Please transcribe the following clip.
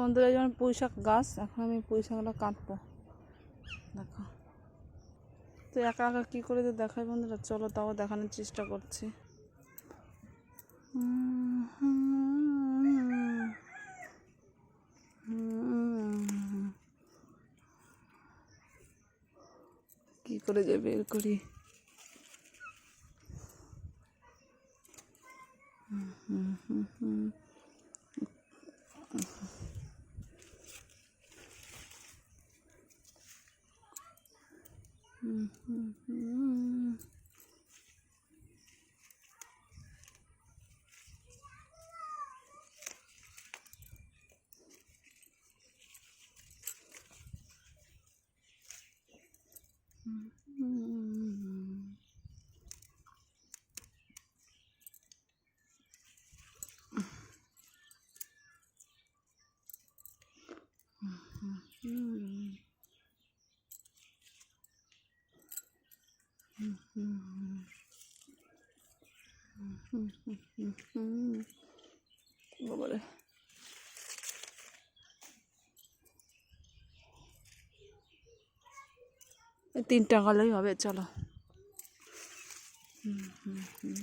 বন্ধুরা যেমন পুঁই শাক গাছ, এখন আমি পুঁই শাকটা কাটবো। দেখো। তো একা একা কী করে তো দেখায় বন্ধুরা? চলো তাও দেখানোর চেষ্টা করছি। কি করে যে বের করি? 嗯嗯嗯嗯嗯嗯嗯嗯嗯嗯嗯嗯嗯嗯嗯。বাবারে। তিনটা গেলেই হবে চলো। হুম হুম হুম